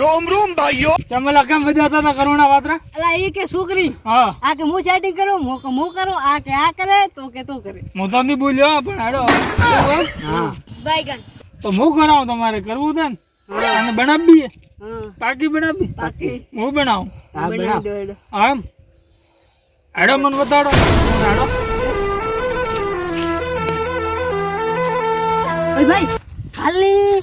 રોમ રોમ ભાઈઓ. તમે લખમ બધા હતા કરુણા વાત્રા અલા એ કે છોકરી હા. આ કે મુ ચેટિંગ કરું મુ કે મુ કરો આ કે આ કરે તો કે તો કરે. હું તો નહીં બોલ્યો પણ હાડો હા. બાયગન તો હું કરાવું તમારે? કરવું છે ને? બનાવી બનાવીએ? પાકી બનાવી પાકી. હું બનાવું? આમ હાડો. મન બતાડો. હાડો. ભાઈ ખાલી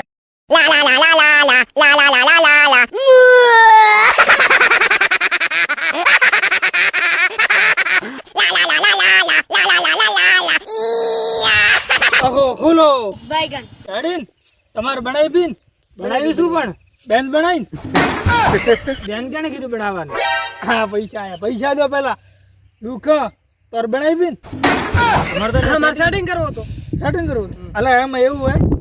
啦啦啦啦啦啦啦啦啦啦啦啦。ખુલો બાયગન ચડીન તમારે બનાવી પીન બનાવ્યું શું પણ બેન બનાવી બેન કેને કીધું બનાવવાનું હા પૈસા આયા પૈસા દો પેલા દુખ તર બનાવી પીન તમારે તો સેટિંગ કરવો હતો સેટિંગ કરવું એટલે એમાં એવું હોય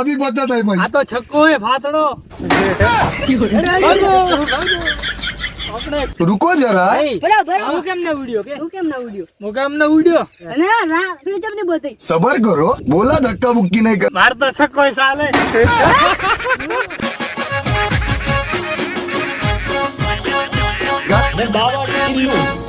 અભી બધા થાય ભાઈ આ તો છક્કો હે ફાતડો રૂકો જરા. સબર કરો બોલા ધક્કા મુક્કી નહીં કર. માર તો છક્કો સાલે. બાબા